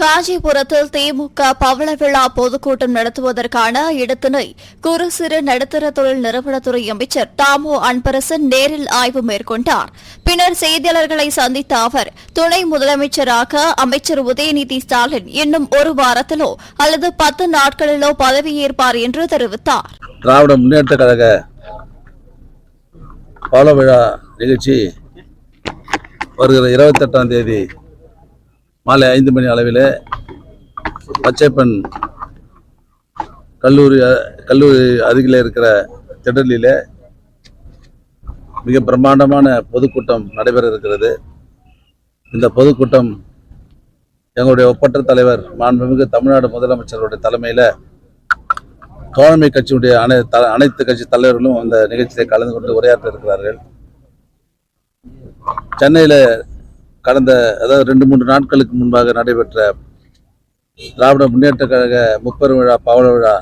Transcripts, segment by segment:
காஞ்சிபுரத்தில் திமுக பவள விழா பொதுக்கூட்டம் நடத்துவதற்கான இடத்தினை குறு சிறு நடுத்தர தொழில் நிறுவனத்துறை அமைச்சர் தாமோ அன்பரசன் நேரில் ஆய்வு மேற்கொண்டார். பின்னர் செய்தியாளர்களை சந்தித்த அவர் துணை முதலமைச்சராக அமைச்சர் உதயநிதி ஸ்டாலின் இன்னும் ஒரு வாரத்திலோ அல்லது பத்து நாட்களிலோ பதவியேற்பார் என்று தெரிவித்தார். திராவிட முன்னேற்ற கழக பவள விழா நிகழ்ச்சி வருகிற இருபத்தெட்டாம் தேதி மாலை ஐந்து மணி அளவில் பச்சைப்பன் கல்லூரி கல்லூரி அருகில் இருக்கிற திடலில் மிக பிரம்மாண்டமான பொதுக்கூட்டம் நடைபெற இருக்கிறது. இந்த பொதுக்கூட்டம் எங்களுடைய ஒப்பற்ற தலைவர் மாண்புமிகு தமிழ்நாடு முதலமைச்சருடைய தலைமையில் தோழமை கட்சியுடைய அனை த- அனைத்து கட்சி தலைவர்களும் அந்த நிகழ்ச்சியில் கலந்து கொண்டு உரையாற்ற இருக்கிறார்கள். சென்னையில் கடந்த அதாவது ரெண்டு மூன்று நாட்களுக்கு முன்பாக நடைபெற்ற திராவிட முன்னேற்ற கழக முப்பெரும் விழா பவள விழா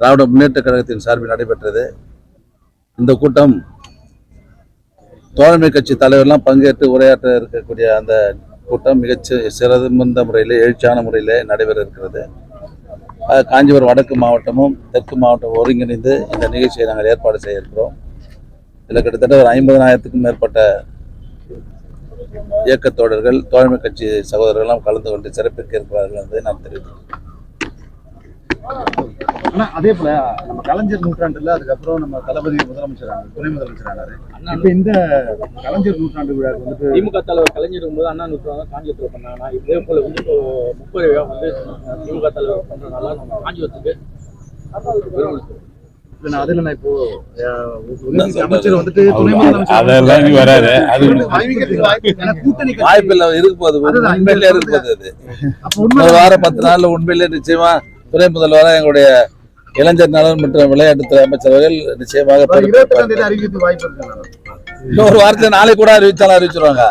திராவிட முன்னேற்ற கழகத்தின் சார்பில் நடைபெற்றது. இந்த கூட்டம் தோழமை கட்சி தலைவர்லாம் பங்கேற்று உரையாற்ற இருக்கக்கூடிய அந்த கூட்டம் மிகச் சிறந்த முறையில் எழுச்சியான முறையில் நடைபெற இருக்கிறது. காஞ்சிபுரம் வடக்கு மாவட்டமும் தெற்கு மாவட்டம் ஒருங்கிணைந்து இந்த நிகழ்ச்சியை நாங்கள் ஏற்பாடு செய்ய இருக்கிறோம் இதில் கிட்டத்தட்ட ஒரு ஐம்பதனாயிரத்துக்கும் மேற்பட்ட இயக்கத் தோழர்கள் தோழமை கட்சி சகோதரர்கள்லாம் கலந்து கொண்டு சிறப்பிக்க இருக்கிறார்கள் என்பதை நான் தெரிவிக்கிறேன் ஆனா அதே போல நம்ம கலைஞர் நூற்றாண்டுல அதுக்கப்புறம் நம்ம தளபதி முதலமைச்சர் துணை முதலமைச்சர் ஆனாரு. இப்ப இந்த கலைஞர் நூற்றாண்டு விழாக்கு வந்துட்டு திமுக தலைவர் கலைஞர் இருக்கும்போது அண்ணா நூற்றாண்டு காஞ்சிபுரத்தில் பண்ணாங்கன்னா இதே போல வந்து இப்போ முப்பது விழா வந்து திமுக தலைவர் பண்றதுனால நம்ம காஞ்சிபுரத்துக்கு. அதெல்லாம் இனி வராது. அது வாய்ப்புக்கு வாய்ப்பு- இல்லை. இருக்க போகுது? உண்மையிலே இருக்க போகுது அது? பத்து நாள்ல உண்மையிலே நிச்சயமா துணை முதல்வராக எங்களுடைய இளைஞர் நலன் மற்றும் விளையாட்டுத்துறை அமைச்சர் அவர்கள் நிச்சயமாக இருபத்தி பொறுப்பேற்பார்கள். தேதி அறிவிக்கிறதுக்கு வாய்ப்பு இருக்கு இன்னும் ஒரு வாரத்துல நாளைக்கு கூட அறிவிச்சாலும் அறிவிச்சிருவாங்க.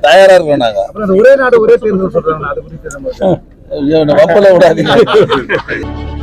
தயாரா இருக்கோம் நாங்க. ஒரே நாடு ஒரே தேர்தல் சொல்றாங்க. ஐயோ, வம்பல விடாதீங்க.